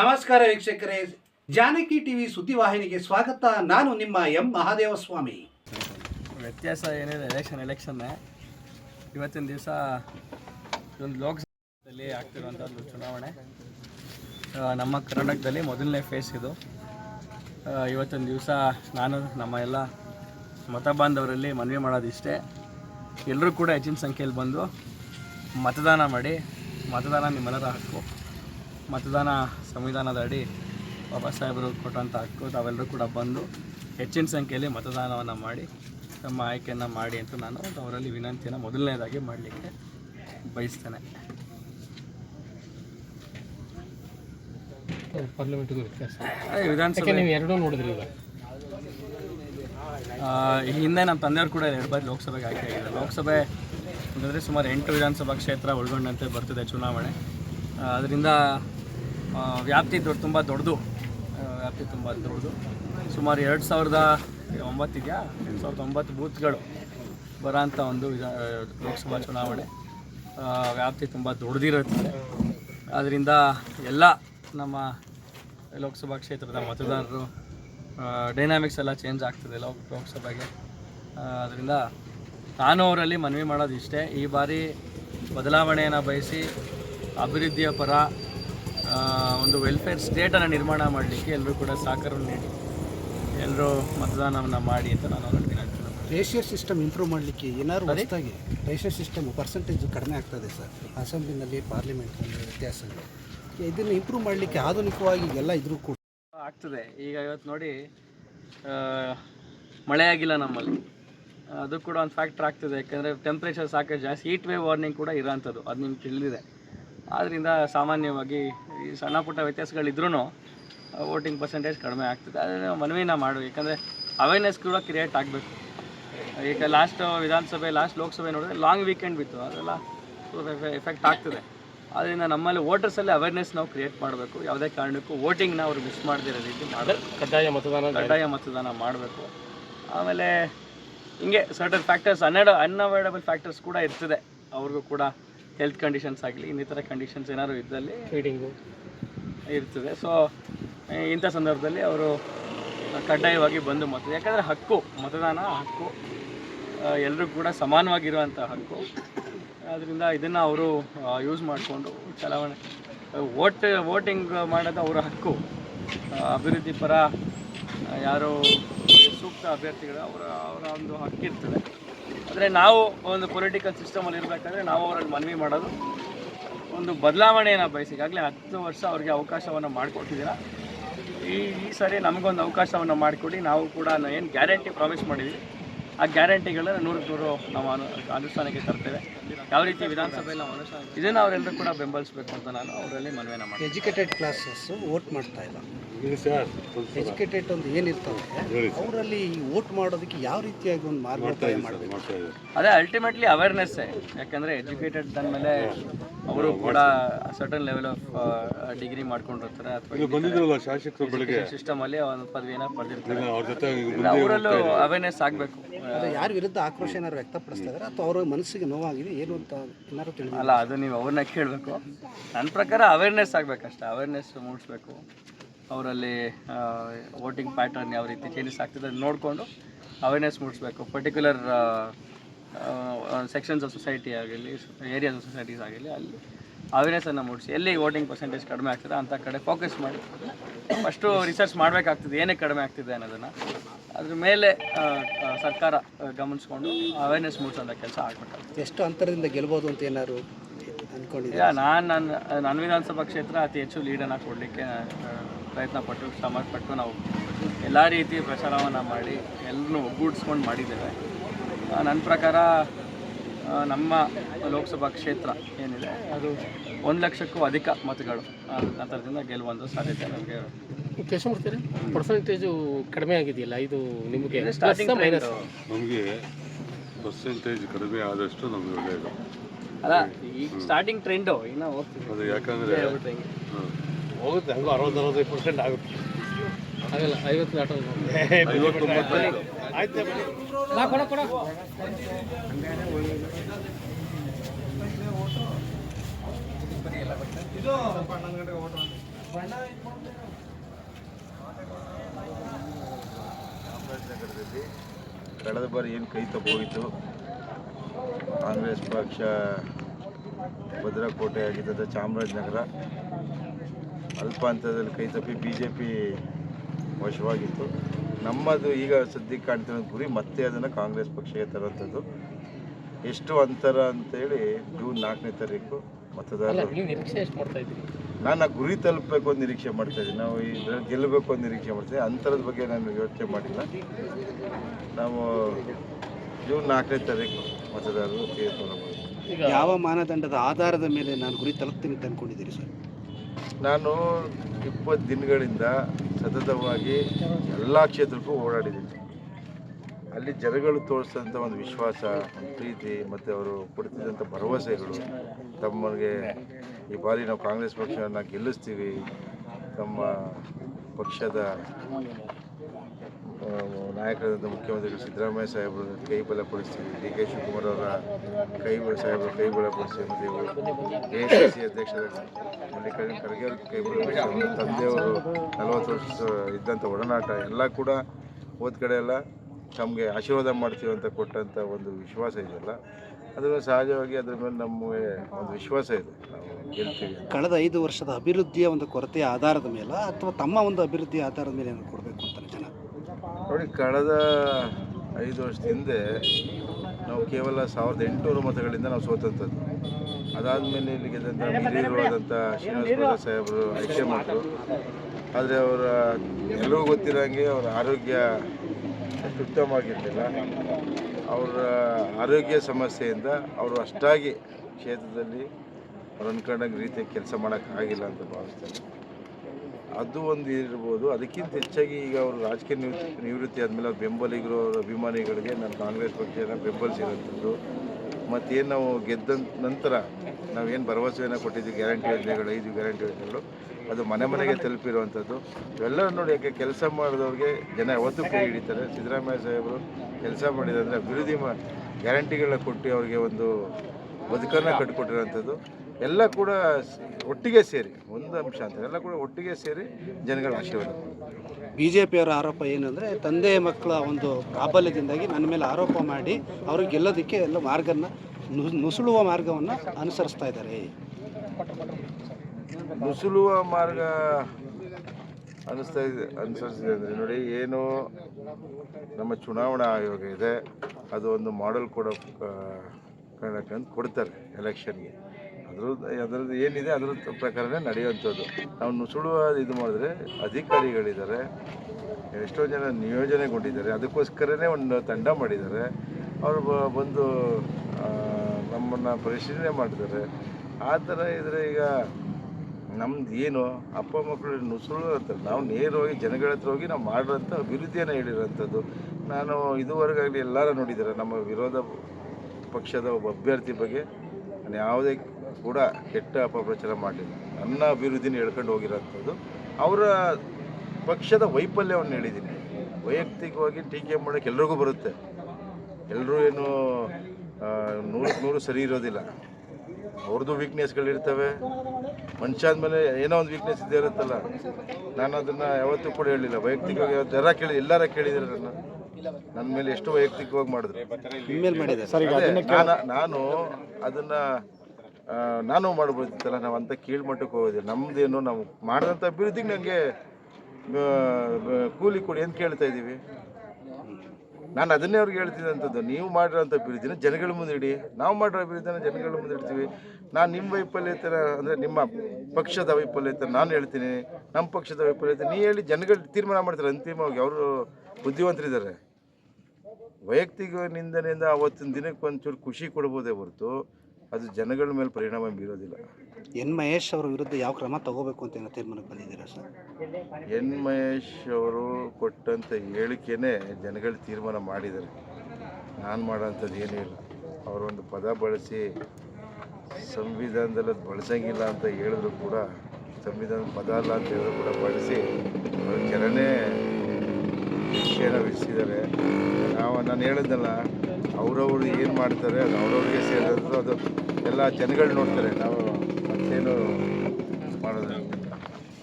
ನಮಸ್ಕಾರ ವೀಕ್ಷಕರೇ. ಜಾನಕಿ ಟಿವಿ ಸುದ್ದಿವಾಹಿನಿಗೆ ಸ್ವಾಗತ. ನಾನು ನಿಮ್ಮ ಎಂ. ಮಹಾದೇವಸ್ವಾಮಿ. ವ್ಯತ್ಯಾಸ ಏನಿದೆ? ಎಲೆಕ್ಷನ್ ಎಲೆಕ್ಷನ್ನೇ ಇವತ್ತಿನ ದಿವಸ ಒಂದು ಲೋಕಸಭೆಯಲ್ಲಿ ಆಗ್ತಿರುವಂಥ ಒಂದು ಚುನಾವಣೆ. ನಮ್ಮ ಕರ್ನಾಟಕದಲ್ಲಿ ಮೊದಲನೇ ಫೇಸ್ ಇದು. ಇವತ್ತಿನ ದಿವಸ ನಾನು, ನಮ್ಮ ಎಲ್ಲ ಮತ ಬಾಂಧವರಲ್ಲಿ ಮನವಿ ಮಾಡೋದಿಷ್ಟೇ. ಎಲ್ಲರೂ ಕೂಡ ಹೆಚ್ಚಿನ ಸಂಖ್ಯೆಯಲ್ಲಿ ಬಂದು ಮತದಾನ ಮಾಡಿ ಮತದಾನ ನಿಮ್ಮೆಲ್ಲರ ಹಕ್ಕು. ಮತದಾನ ಸಂವಿಧಾನದ ಅಡಿ ಬಾಬಾ ಸಾಹೇಬರು ಕೊಟ್ಟಂಥ ಹಕ್ಕು ತಾವೆಲ್ಲರೂ ಕೂಡ ಬಂದು ಹೆಚ್ಚಿನ ಸಂಖ್ಯೆಯಲ್ಲಿ ಮತದಾನವನ್ನು ಮಾಡಿ ತಮ್ಮ ಆಯ್ಕೆಯನ್ನು ಮಾಡಿ ಅಂತ ನಾನು ಅವರಲ್ಲಿ ವಿನಂತಿಯನ್ನು ಮೊದಲನೇದಾಗಿ ಮಾಡಲಿಕ್ಕೆ ಬಯಸ್ತೇನೆ. ಪಾರ್ಲಿಮೆಂಟ್ಗೂ ವ್ಯತ್ಯಾಸ. ಅದೇ ವಿಧಾನಸಭೆ ನೀವು ಎರಡೂ ನೋಡಿದ್ರಿ ಈಗ? ಈ ಹಿಂದೆ ನಮ್ಮ ತಂದೆಯವರು ಕೂಡ ಎರಡು ಬಾರಿ ಲೋಕಸಭೆಗೆ ಆಯ್ಕೆ ಆಗಿದೆ ಲೋಕಸಭೆ ಅಂತಂದರೆ ಸುಮಾರು ಎಂಟು ವಿಧಾನಸಭಾ ಕ್ಷೇತ್ರ ಒಳಗೊಂಡಂತೆ ಬರ್ತಿದೆ ಚುನಾವಣೆ. ಅದರಿಂದ ವ್ಯಾಪ್ತಿ ದೊಡ್ಡ ತುಂಬ ದೊಡ್ಡದು. ವ್ಯಾಪ್ತಿ ತುಂಬ ದೊಡ್ಡದು. ಸುಮಾರು ಎರಡು ಸಾವಿರದ ಒಂಬತ್ತಿದೆಯಾ ಎರಡು ಸಾವಿರದ ಒಂಬತ್ತು ಬೂತ್ಗಳು ಬರೋಂಥ ಒಂದು ಲೋಕಸಭಾ ಚುನಾವಣೆ. ವ್ಯಾಪ್ತಿ ತುಂಬ ದೊಡ್ಡದಿರುತ್ತೆ. ಅದರಿಂದ ಎಲ್ಲ ನಮ್ಮ ಲೋಕಸಭಾ ಕ್ಷೇತ್ರದ ಮತದಾರರು ಡೈನಾಮಿಕ್ಸ್ ಎಲ್ಲ ಚೇಂಜ್ ಆಗ್ತದೆ ಲೋಕ ಲೋಕಸಭೆಗೆ. ಅದರಿಂದ ನಾನು ಅವರಲ್ಲಿ ಮನವಿ ಮಾಡೋದು ಇಷ್ಟೇ ಈ ಬಾರಿ ಬದಲಾವಣೆಯನ್ನು ಬಯಸಿ ಅಭಿವೃದ್ಧಿಯ ಪರ ಒಂದು ವೆಲ್ಫೇರ್ ಸ್ಟೇಟನ್ನು ನಿರ್ಮಾಣ ಮಾಡಲಿಕ್ಕೆ ಎಲ್ಲರೂ ಕೂಡ ಸಹಕಾರ ನೀಡಿ. ಎಲ್ಲರೂ ಮತದಾನವನ್ನು ಮಾಡಿ ಅಂತ ನಾನು. ರೇಷಿಯರ್ ಸಿಸ್ಟಮ್ ಇಂಪ್ರೂವ್ ಮಾಡಲಿಕ್ಕೆ ಏನಾದ್ರು ಹೊಸದಾಗಿ ರೇಷಿಯರ್ ಸಿಸ್ಟಮ್ ಪರ್ಸೆಂಟೇಜ್ ಕಡಿಮೆ ಆಗ್ತದೆ ಸರ್. ಅಸೆಂಬ್ಲಿನಲ್ಲಿ ಪಾರ್ಲಿಮೆಂಟ್ನಲ್ಲಿ ವ್ಯತ್ಯಾಸಗಳು. ಇದನ್ನು ಇಂಪ್ರೂವ್ ಮಾಡಲಿಕ್ಕೆ ಆಧುನಿಕವಾಗಿ ಎಲ್ಲ ಇದ್ರೂ ಕೂಡ ಆಗ್ತದೆ. ಈಗ ಇವತ್ತು ನೋಡಿ ಮಳೆ ಆಗಿಲ್ಲ ನಮ್ಮಲ್ಲಿ. ಅದು ಕೂಡ ಒಂದು ಫ್ಯಾಕ್ಟ್ರ್ ಆಗ್ತದೆ. ಯಾಕಂದರೆ ಟೆಂಪ್ರೇಚರ್ ಸಾಕಷ್ಟು ಜಾಸ್ತಿ ಹೀಟ್ ವೇವ್ ವಾರ್ನಿಂಗ್ ಕೂಡ ಇರೋಂಥದ್ದು. ಅದು ನಿಮ್ಗೆ ತಿಳಿದಿದೆ. ಆದ್ದರಿಂದ ಸಾಮಾನ್ಯವಾಗಿ ಈ ಸಣ್ಣ ಪುಟ್ಟ ವ್ಯತ್ಯಾಸಗಳಿದ್ರೂ ವೋಟಿಂಗ್ ಪರ್ಸೆಂಟೇಜ್ ಕಡಿಮೆ ಆಗ್ತದೆ. ಅದನ್ನು ನಾವು ಮನವಿನ ಮಾಡು ಯಾಕಂದರೆ ಅವೇರ್ನೆಸ್ ಕೂಡ ಕ್ರಿಯೇಟ್ ಆಗಬೇಕು. ಈಗ ಲಾಸ್ಟ್ ವಿಧಾನಸಭೆ ಲಾಸ್ಟ್ ಲೋಕಸಭೆ ನೋಡಿದ್ರೆ ಲಾಂಗ್ ವೀಕೆಂಡ್ ಬಿತ್ತು ಅದೆಲ್ಲ ಎಫೆಕ್ಟ್ ಆಗ್ತದೆ. ಆದ್ದರಿಂದ ನಮ್ಮಲ್ಲಿ ವೋಟರ್ಸಲ್ಲಿ ಅವೇರ್ನೆಸ್ ನಾವು ಕ್ರಿಯೇಟ್ ಮಾಡಬೇಕು. ಯಾವುದೇ ಕಾರಣಕ್ಕೂ ವೋಟಿಂಗ್ನ ಅವರು ಮಿಸ್ ಮಾಡದಿರೋ ರೀತಿ ಮಾಡಬೇಕು. ಕಡ್ಡಾಯ ಮತದಾನ ಕಡ್ಡಾಯ ಮತದಾನ ಮಾಡಬೇಕು. ಆಮೇಲೆ ಹಿಂಗೆ ಸರ್ಟನ್ ಫ್ಯಾಕ್ಟರ್ಸ್ ಅನ್ಅಡ ಅನ್ಅವಾಯ್ಡಬಲ್ ಫ್ಯಾಕ್ಟರ್ಸ್ ಕೂಡ ಇರ್ತದೆ. ಅವ್ರಿಗೂ ಕೂಡ ಹೆಲ್ತ್ ಕಂಡೀಷನ್ಸ್ ಆಗಲಿ ಇನ್ನಿತರ ಕಂಡೀಷನ್ಸ್ ಏನಾದ್ರು ಇದ್ದಲ್ಲಿ ಫೀಡಿಂಗು ಇರ್ತದೆ. ಸೊ ಇಂಥ ಸಂದರ್ಭದಲ್ಲಿ ಅವರು ಕಡ್ಡಾಯವಾಗಿ ಬಂದು ಮತ ಯಾಕಂದರೆ ಹಕ್ಕು ಮತದಾನ ಹಕ್ಕು ಎಲ್ಲರಿಗೂ ಕೂಡ ಸಮಾನವಾಗಿರುವಂಥ ಹಕ್ಕು. ಆದ್ದರಿಂದ ಇದನ್ನು ಅವರು ಯೂಸ್ ಮಾಡಿಕೊಂಡು ಚಲಾವಣೆ ವೋಟ್ ವೋಟಿಂಗ್ ಮಾಡೋದು ಅವರ ಹಕ್ಕು. ಅಭಿವೃದ್ಧಿ ಪರ ಯಾರು ಸೂಕ್ತ ಅಭ್ಯರ್ಥಿಗಳು ಅವರ ಅವರ ಒಂದು ಹಕ್ಕಿರ್ತದೆ. ಆದರೆ ನಾವು ಒಂದು ಪೊಲಿಟಿಕಲ್ ಸಿಸ್ಟಮಲ್ಲಿ ಇರಬೇಕಾದ್ರೆ ನಾವು ಅವರಲ್ಲಿ ಮನವಿ ಮಾಡೋದು. ಒಂದು ಬದಲಾವಣೆಯನ್ನು ಬಯಸಿ, ಈಗಾಗಲೇ ಹತ್ತು ವರ್ಷ ಅವ್ರಿಗೆ ಅವಕಾಶವನ್ನು ಮಾಡಿಕೊಟ್ಟಿದ್ದೀರಾ. ಈ ಈ ಸರಿ ನಮಗೊಂದು ಅವಕಾಶವನ್ನು ಮಾಡಿಕೊಡಿ, ನಾವು ಕೂಡ ಏನು ಗ್ಯಾರಂಟಿ ಪ್ರಾಮಿಸ್ ಮಾಡಿದ್ವಿ. ಆ ಗ್ಯಾರಂಟಿಗಳನ್ನ ನೂರು ನೂರು ನಾವು ಅನು, ಅನುಷ್ಠಾನಕ್ಕೆ ತರ್ತೇವೆ. ಯಾವ ರೀತಿ ವಿಧಾನಸಭೆಯಲ್ಲಿ ನಾವು ಇದನ್ನು ಅವರೆಲ್ಲರೂ ಕೂಡ ಬೆಂಬಲಿಸಬೇಕು ಅಂತ ನಾನು ಅವರಲ್ಲಿ ಮನವಿನ ಮಾಡಿ ಎಜುಕೇಟೆಡ್ ಕ್ಲಾಸಸ್ ವೋಟ್ ಮಾಡ್ತಾ ಇಲ್ಲ. ಎಜುಕೇಟೆಡ್ ಒಂದು ಏನಿರ್ತದೆ ಅವರಲ್ಲಿ ವೋಟ್ ಮಾಡೋದಕ್ಕೆ ಯಾವ ರೀತಿಯಾಗಿ ಒಂದು ಮಾರ್ಗೋಪಾಯ ಮಾಡಬೇಕು? ಅದೇ ಅಲ್ಟಿಮೇಟ್ಲಿ ಅವೇರ್ನೆಸ್ಸೇ ಯಾಕಂದರೆ ಎಜುಕೇಟೆಡ್ ಅಂದಮೇಲೆ ಅವರು ಕೂಡ ಸರ್ಟನ್ ಲೆವೆಲ್ ಆಫ್ ಡಿಗ್ರಿ ಮಾಡ್ಕೊಂಡಿರ್ತಾರೆ ಅಥವಾ ಸಿಸ್ಟಮ್ ಅಲ್ಲಿ ಒಂದು ಪದವಿನ ಪಡೆದಿರ್ತಾರೆ ಅವ್ರ ಜೊತೆ ಅವರಲ್ಲೂ ಅವೇರ್ನೆಸ್ ಆಗಬೇಕು. ಯಾರ ವಿರುದ್ಧ ಆಕ್ರೋಶ ಏನಾದ್ರು ವ್ಯಕ್ತಪಡಿಸ್ತಾ ಇದ್ದಾರೆ ಅಥವಾ ಅವರ ಮನಸ್ಸಿಗೆ ನೋವಾಗಿದೆ ಏನು ಅಂತ ಏನಾದ್ರು ತಿಳಿದ ಅಲ್ಲ, ಅದು ನೀವು ಅವ್ರನ್ನ ಕೇಳಬೇಕು. ನನ್ನ ಪ್ರಕಾರ ಅವೇರ್ನೆಸ್ ಆಗಬೇಕಷ್ಟೆ. ಅವೇರ್ನೆಸ್ ಮೂಡಿಸ್ಬೇಕು. ಅವರಲ್ಲಿ ವೋಟಿಂಗ್ ಪ್ಯಾಟರ್ನ್ ಯಾವ ರೀತಿ ಚೇಂಜಸ್ ಆಗ್ತಿದೆ ನೋಡಿಕೊಂಡು ಅವೇರ್ನೆಸ್ ಮೂಡಿಸ್ಬೇಕು. ಪರ್ಟಿಕ್ಯುಲರ್ ಸೆಕ್ಷನ್ಸ್ ಆಫ್ ಸೊಸೈಟಿ ಆಗಲಿ ಏರಿಯಾಸ್ ಆಫ್ ಸೊಸೈಟೀಸ್ ಆಗಲಿ, ಅಲ್ಲಿ ಅವೇರ್ನೆಸ್ಸನ್ನು ಮೂಡಿಸಿ. ಎಲ್ಲಿ ವೋಟಿಂಗ್ ಪರ್ಸೆಂಟೇಜ್ ಕಡಿಮೆ ಆಗ್ತದೆ ಅಂಥ ಕಡೆ ಫೋಕಸ್ ಮಾಡಿ. ಫಸ್ಟು ರಿಸರ್ಚ್ ಮಾಡಬೇಕಾಗ್ತದೆ. ಏನೇ ಕಡಿಮೆ ಆಗ್ತಿದೆ ಅನ್ನೋದನ್ನು. ಅದ್ರ ಮೇಲೆ ಸರ್ಕಾರ ಗಮನಿಸ್ಕೊಂಡು ಅವೇರ್ನೆಸ್ ಮೂಡಿಸೋಂಥ ಕೆಲಸ ಆಗಬೇಕಾಗ್ತದೆ ಎಷ್ಟು ಅಂತರದಿಂದ ಗೆಲ್ಬೋದು ಅಂತ ಏನಾದ್ರು ಅಂದ್ಕೊಂಡಿದ್ದೀರಾ ಇಲ್ಲ ನಾನು ನನ್ನ ನನ್ನ ವಿಧಾನಸಭಾ ಕ್ಷೇತ್ರ ಅತಿ ಹೆಚ್ಚು ಲೀಡನ್ನು ಕೊಡಲಿಕ್ಕೆ ಪ್ರಯತ್ನ ಪಟ್ಟು ಶ್ರಮ ಪಟ್ಟು ನಾವು ಎಲ್ಲ ರೀತಿ ಪ್ರಚಾರವನ್ನು ಮಾಡಿ ಎಲ್ಲರೂ ಒಗ್ಗೂಡಿಸ್ಕೊಂಡು ಮಾಡಿದ್ದೇವೆ. ನನ್ನ ಪ್ರಕಾರ ನಮ್ಮ ಲೋಕಸಭಾ ಕ್ಷೇತ್ರ ಏನಿದೆ ಅದು ಒಂದು ಲಕ್ಷಕ್ಕೂ ಅಧಿಕ ಮತಗಳು ಆ ನಂತರದಿಂದ ಗೆಲ್ಲುವಂಥ ಸಾಧ್ಯತೆ ನಮಗೆ. ಮಾಡ್ತೀರಿ? ಪರ್ಸೆಂಟೇಜು ಕಡಿಮೆ ಆಗಿದೆಯಲ್ಲ ಇದು ನಿಮಗೆ ಸ್ಟಾರ್ಟಿಂಗ್ ಮೈನಸ್ ನಮಗೆ ಪರ್ಸೆಂಟೇಜ್ ಕಡಿಮೆ ಆದಷ್ಟು ನಮಗೆ ಒಳ್ಳೆಯದು ಅಲ್ಲ ಈಗ ಸ್ಟಾರ್ಟಿಂಗ್ ಟ್ರೆಂಡು ಇನ್ನು ಹೋಗ್ತೀವಿ ಅದು ಯಾಕಂದರೆ. ಹೋಗುತ್ತೆ ಹಂಗೂ ಅರವತ್ತು ಅರವತ್ತೈದು ಪರ್ಸೆಂಟ್ ಆಗುತ್ತೆ. ಆಗಲ್ಲ ಐವತ್ತು ಆಟೋ ಐವತ್ತೊಂಬತ್ತು ಕಳೆದ ಬಾರಿ ಏನು ಕೈ ತಪ್ಪೋಗಿತ್ತು ಕಾಂಗ್ರೆಸ್ ಪಕ್ಷ ಭದ್ರಕೋಟೆ ಆಗಿದ್ದ ಚಾಮರಾಜನಗರ. ಅಲ್ಪ ಹಂತದಲ್ಲಿ ಕೈ ತಪ್ಪಿ ಬಿ ಜೆ ಪಿ ವಶವಾಗಿತ್ತು. ನಮ್ಮದು ಈಗ ಸದ್ಯಕ್ಕೆ ಕಾಣ್ತಿರೋ ಗುರಿ ಮತ್ತೆ ಅದನ್ನು ಕಾಂಗ್ರೆಸ್ ಪಕ್ಷಕ್ಕೆ ತರುವಂಥದ್ದು. ಎಷ್ಟು ಅಂತರ ಅಂತೇಳಿ ಜೂನ್ ನಾಲ್ಕನೇ ತಾರೀಕು ಮತದಾರರು ಇದ್ದೀರಿ? ನಾನು ಆ ಗುರಿ ತಲುಪಬೇಕು ಅಂತ ನಿರೀಕ್ಷೆ ಮಾಡ್ತಾ ಇದ್ದೀನಿ. ನಾವು ಇದ್ರಲ್ಲಿ ಗೆಲ್ಲಬೇಕು ಅಂತ ನಿರೀಕ್ಷೆ ಮಾಡ್ತೀವಿ ಅಂತರದ ಬಗ್ಗೆ ನಾನು ಯೋಚನೆ ಮಾಡಿಲ್ಲ. ನಾವು ಜೂನ್ ನಾಲ್ಕನೇ ತಾರೀಕು ಮತದಾರರು ತೀರ್ಮಾನ ಮಾಡ್ತೀವಿ. ಯಾವ ಮಾನದಂಡದ ಆಧಾರದ ಮೇಲೆ ನಾನು ಗುರಿ ತಲುಪ್ತೀನಿ ಅಂತ ಅಂದ್ಕೊಂಡಿದ್ದೀರಿ ಸರ್? ನಾನು ಇಪ್ಪತ್ತು ದಿನಗಳಿಂದ ಸತತವಾಗಿ ಎಲ್ಲ ಕ್ಷೇತ್ರಕ್ಕೂ ಓಡಾಡಿದ್ದೀನಿ. ಅಲ್ಲಿ ಜನಗಳು ತೋರಿಸಿದಂಥ ಒಂದು ವಿಶ್ವಾಸ ಒಂದು ಪ್ರೀತಿ ಮತ್ತು ಅವರು ಕೊಡ್ತಿದ್ದಂಥ ಭರವಸೆಗಳು ತಮಗೆ ಈ ಬಾರಿ ನಾವು ಕಾಂಗ್ರೆಸ್ ಪಕ್ಷವನ್ನು ಗೆಲ್ಲಿಸ್ತೀವಿ, ತಮ್ಮ ಪಕ್ಷದ ನಾಯಕರಾದಂಥ ಮುಖ್ಯಮಂತ್ರಿಗಳು ಸಿದ್ದರಾಮಯ್ಯ ಸಾಹೇಬರು ಕೈ ಬಲಪಡಿಸ್ತೀವಿ ಡಿ ಕೆ ಶಿವಕುಮಾರ್ ಅವರ ಕೈ ಸಾಹೇಬ್ರು ಕೈ ಬಲಪಡಿಸ್ತೀವಿ ಮತ್ತು ಎ ಸಿ ಸಿ ಅಧ್ಯಕ್ಷರ ಮಲ್ಲಿಕಾರ್ಜುನ ಖರ್ಗೆ ಅವ್ರಿಗೆ ಕೈ ಬಲಪಡಿಸ್ತೀವಿ ತಂದೆಯವರು ನಲವತ್ತು ವರ್ಷ ಇದ್ದಂಥ ಒಡನಾಟ ಎಲ್ಲ ಕೂಡ ಹೋದ ಕಡೆ ಎಲ್ಲ ತಮಗೆ ಆಶೀರ್ವಾದ ಮಾಡ್ತೀವಿ ಅಂತ ಕೊಟ್ಟಂಥ ಒಂದು ವಿಶ್ವಾಸ ಇದೆಯಲ್ಲ, ಅದರ ಸಹಜವಾಗಿ ಅದ್ರ ಮೇಲೆ ನಮಗೆ ಒಂದು ವಿಶ್ವಾಸ ಇದೆ. ಕಳೆದ ಐದು ವರ್ಷದ ಅಭಿವೃದ್ಧಿಯ ಒಂದು ಕೊರತೆಯ ಆಧಾರದ ಮೇಲೆ ಅಥವಾ ತಮ್ಮ ಒಂದು ಅಭಿವೃದ್ಧಿಯ ಆಧಾರದ ಮೇಲೆ ಏನು ಕೊಡಬೇಕು ಜನ ನೋಡಿ ಕಳೆದ ಐದು ವರ್ಷದ ಹಿಂದೆ ನಾವು ಕೇವಲ ಸಾವಿರದ ಎಂಟುನೂರು ಮತಗಳಿಂದ ನಾವು ಸೋತಂಥದ್ದು ಅದಾದಮೇಲೆ ಇಲ್ಲಿಗೆ ಹಿರಿಯರಾದಂಥ ಶ್ರೀನಿವಾಸ ಗೌಡ ಸಾಹೇಬರು ಆಯ್ಕೆ ಮಾಡಿದ್ರು ಆದರೆ ಅವರ ಎಲ್ಲರಿಗೂ ಗೊತ್ತಿರೋಂಗೆ ಅವರ ಆರೋಗ್ಯ ಉತ್ತಮವಾಗಿರಲಿಲ್ಲ. ಅವರ ಆರೋಗ್ಯ ಸಮಸ್ಯೆಯಿಂದ ಅವರು ಅಷ್ಟಾಗಿ ಕ್ಷೇತ್ರದಲ್ಲಿ ಅವ್ರು ಅನ್ಕೊಂಡಂಗೆ ರೀತಿಯಾಗಿ ಕೆಲಸ ಮಾಡೋಕ್ಕಾಗಿಲ್ಲ ಅಂತ ಭಾವಿಸ್ತಾರೆ ಅದು ಒಂದು ಇರ್ಬೋದು. ಅದಕ್ಕಿಂತ ಹೆಚ್ಚಾಗಿ ಈಗ ಅವರು ರಾಜಕೀಯ ನಿವೃತ್ತಿ ನಿವೃತ್ತಿ ಆದಮೇಲೆ ಅವ್ರ ಬೆಂಬಲಿಗರು, ಅವರ ಅಭಿಮಾನಿಗಳಿಗೆ ನಾನು ಕಾಂಗ್ರೆಸ್ ಪಕ್ಷನ ಬೆಂಬಲಿಸಿರೋಂಥದ್ದು ಮತ್ತೇನು ನಾವು ಗೆದ್ದ ನಂತರ ನಾವೇನು ಭರವಸೆಯನ್ನು ಕೊಟ್ಟಿದ್ದೀವಿ, ಗ್ಯಾರಂಟಿ ಯೋಜನೆಗಳು, ಐದು ಗ್ಯಾರಂಟಿ ಯೋಜನೆಗಳು, ಅದು ಮನೆ ಮನೆಗೆ ತಲುಪಿರುವಂಥದ್ದು. ಇವೆಲ್ಲ ನೋಡಿ ಯಾಕೆ ಕೆಲಸ ಮಾಡಿದವ್ರಿಗೆ ಜನ ಯಾವತ್ತೂ ಕೈ ಹಿಡಿತಾರೆ. ಸಿದ್ದರಾಮಯ್ಯ ಸಾಹೇಬರು ಕೆಲಸ ಮಾಡಿದಂದರೆ ಅಭಿವೃದ್ಧಿ ಮಾ, ಗ್ಯಾರಂಟಿಗಳನ್ನ ಕೊಟ್ಟು ಅವ್ರಿಗೆ ಒಂದು ಬದುಕನ್ನು ಕಟ್ಟಿಕೊಟ್ಟಿರೋಂಥದ್ದು ಎಲ್ಲ ಕೂಡ ಒಟ್ಟಿಗೆ ಸೇರಿ ಒಂದು ಅಂಶ ಅಂತ ಎಲ್ಲ ಕೂಡ ಒಟ್ಟಿಗೆ ಸೇರಿ ಜನಗಳ ಆಶೀರ್ವಾದ. ಬಿ ಜೆ ಪಿಯವರ ಆರೋಪ ಏನಂದರೆ ತಂದೆ ಮಕ್ಕಳ ಒಂದು ಪ್ರಾಬಲ್ಯದಿಂದಾಗಿ ನನ್ನ ಮೇಲೆ ಆರೋಪ ಮಾಡಿ ಅವರು ಗೆಲ್ಲೋದಕ್ಕೆ ಎಲ್ಲ ಮಾರ್ಗನ ನುಸುಳುವ ಮಾರ್ಗವನ್ನು ಅನುಸರಿಸ್ತಾ ಇದ್ದಾರೆ. ನುಸುಳುವ ಮಾರ್ಗ ಅನಿಸ್ತಾ ಇದೆ ಅನುಸರಿಸಿದೆ ಅಂದರೆ ನೋಡಿ ಏನು ನಮ್ಮ ಚುನಾವಣಾ ಆಯೋಗ ಇದೆ ಅದು ಒಂದು ಮಾಡೆಲ್ ಕೊಡೋ ಅಂತ ಕೊಡ್ತಾರೆ ಎಲೆಕ್ಷನ್ಗೆ ಅದ್ರದ್ದು ಏನಿದೆ ಅದ್ರ ಪ್ರಕಾರನೇ ನಡೆಯುವಂಥದ್ದು. ನಾವು ನುಸುಳುವ ಇದು ಮಾಡಿದ್ರೆ ಅಧಿಕಾರಿಗಳಿದ್ದಾರೆ. ಎಷ್ಟೋ ಜನ ನಿಯೋಜನೆಗೊಂಡಿದ್ದಾರೆ. ಅದಕ್ಕೋಸ್ಕರನೇ ಒಂದು ತಂಡ ಮಾಡಿದ್ದಾರೆ. ಅವರು ಬಂದು ನಮ್ಮನ್ನು ಪರಿಶೀಲನೆ ಮಾಡಿದ್ದಾರೆ. ಆ ಥರ ಇದ್ರೆ ಈಗ ನಮ್ದು ಏನು? ಅಪ್ಪ ಮಕ್ಕಳು ನುಸುಳು ಅಂತಾರೆ ನಾವು ನೇರವಾಗಿ ಜನಗಳ ಹತ್ರ ಹೋಗಿ ನಾವು ಮಾಡಿರೋಂಥ ಅಭಿವೃದ್ಧಿಯನ್ನು ಹೇಳಿರೋಂಥದ್ದು. ನಾನು ಇದುವರೆಗಾಗಲಿ ಎಲ್ಲರೂ ನೋಡಿದ್ದಾರೆ. ನಮ್ಮ ವಿರೋಧ ಪಕ್ಷದ ಒಬ್ಬ ಅಭ್ಯರ್ಥಿ ಬಗ್ಗೆ. ನಾನು ಯಾವುದೇ ಕೂಡ ಕೆಟ್ಟ ಅಪಪ್ರಚಾರ ಮಾಡಲಿಲ್ಲ ನನ್ನ ಅಭಿವೃದ್ಧಿನ ಹೇಳ್ಕೊಂಡು ಹೋಗಿರೋಂಥದ್ದು. ಅವರ ಪಕ್ಷದ ವೈಫಲ್ಯವನ್ನು ಹೇಳಿದ್ದೀನಿ. ವೈಯಕ್ತಿಕವಾಗಿ ಟೀಕೆ ಮಾಡೋಕ್ಕೆ ಎಲ್ರಿಗೂ ಬರುತ್ತೆ. ಎಲ್ಲರೂ ಏನು ನೂರಕ್ಕೆ ನೂರು ಸರಿ ಇರೋದಿಲ್ಲ. ಅವ್ರದ್ದು ವೀಕ್ನೆಸ್ಗಳಿರ್ತವೆ ಮನುಷ್ಯ ಆದಮೇಲೆ ಏನೋ ಒಂದು ವೀಕ್ನೆಸ್ ಇದ್ದೇ ಇರುತ್ತಲ್ಲ. ನಾನು ಅದನ್ನು ಯಾವತ್ತೂ ಕೂಡ ಹೇಳಿಲ್ಲ ವೈಯಕ್ತಿಕವಾಗಿ ಯಾರ ಕೇಳಿ ಎಲ್ಲರ ಕೇಳಿದ್ದಾರೆ ನನ್ನ. ನನ್ನ ಮೇಲೆ ಎಷ್ಟು ವೈಯಕ್ತಿಕವಾಗಿ ಮಾಡಿದ್ರು. ನಾನು ಅದನ್ನು ನಾನು ಮಾಡ್ಬೋದಿತ್ತಲ್ಲ ನಾವು ಅಂತ ಕೀಳ್ಮಟ್ಟಕ್ಕೆ ಹೋಗೋದಿಲ್ಲ. ನಮ್ದೇನು, ನಾವು ಮಾಡಿದಂಥ ಅಭಿವೃದ್ಧಿಗೆ ನನಗೆ ಕೂಲಿ ಕೊಡಿ ಅಂತ ಕೇಳ್ತಾ ಇದ್ದೀವಿ ನಾನು ಅದನ್ನೇ ಅವ್ರಿಗೆ ಹೇಳ್ತಿದ್ದಂಥದ್ದು ನೀವು ಮಾಡಿರೋಂಥ ಅಭಿವೃದ್ಧಿನ ಜನಗಳ ಮುಂದೆ ಇಡಿ ನಾವು ಮಾಡಿರೋ ಅಭಿವೃದ್ಧಿನ ಜನಗಳ ಮುಂದೆ ಇಡ್ತೀವಿ ನಾನು ನಿಮ್ಮ ವೈಫಲ್ಯತೆ ಅಂದರೆ ನಿಮ್ಮ ಪಕ್ಷದ ವೈಫಲ್ಯತೆ ನಾನು ಹೇಳ್ತೀನಿ. ನಮ್ಮ ಪಕ್ಷದ ವೈಫಲ್ಯತೆ ನೀ ಹೇಳಿ ಜನಗಳು ತೀರ್ಮಾನ ಮಾಡ್ತಾರೆ ಅಂತಿಮವಾಗಿ ಅವರು ಬುದ್ಧಿವಂತರಿದ್ದಾರೆ ವೈಯಕ್ತಿಕ ನಿಂದನೆಯಿಂದ ಅವತ್ತಿನ ದಿನಕ್ಕೆ ಒಂಚೂರು ಖುಷಿ ಕೊಡ್ಬೋದೇ ಹೊರತು ಅದು ಜನಗಳ ಮೇಲೆ ಪರಿಣಾಮ ಬೀರೋದಿಲ್ಲ. ಎನ್ ಮಹೇಶ್ ಅವರ ವಿರುದ್ಧ ಯಾವ ಕ್ರಮ ತಗೋಬೇಕು ಅಂತ ಏನೋ ತೀರ್ಮಾನಕ್ಕೆ ಬಂದಿದ್ದೀರಾ ಸರ್? ಎನ್ ಮಹೇಶ್ ಅವರು ಕೊಟ್ಟಂಥ ಹೇಳಿಕೆನೇ ಜನಗಳು ತೀರ್ಮಾನ ಮಾಡಿದ್ದಾರೆ. ನಾನು ಮಾಡೋಂಥದ್ದು ಏನೂ ಇಲ್ಲ. ಅವರೊಂದು ಪದ ಬಳಸಿ ಸಂವಿಧಾನದಲ್ಲಿ ಅದು ಬಳಸಂಗಿಲ್ಲ ಅಂತ ಹೇಳಿದ್ರು ಕೂಡ ಸಂವಿಧಾನ ಪದ ಅಲ್ಲ ಅಂತ ಹೇಳಿದ್ರು ಕೂಡ ಬಳಸಿ ಅವರು ಕೆಲನೇ ಶಿಕ್ಷೆಯನ್ನು ವಿಧಿಸಿದ್ದಾರೆ. ನಾವು ನಾನು ಹೇಳಿದ್ನಲ್ಲ ಅವರವರು ಏನು ಮಾಡ್ತಾರೆ ಅದು ಅವ್ರವ್ರಿಗೆ ಸೇರಿದ್ರು ಅದು ಎಲ್ಲ ಜನಗಳು ನೋಡ್ತಾರೆ ನಾವು ಮತ್ತೇನು ಮಾಡೋದು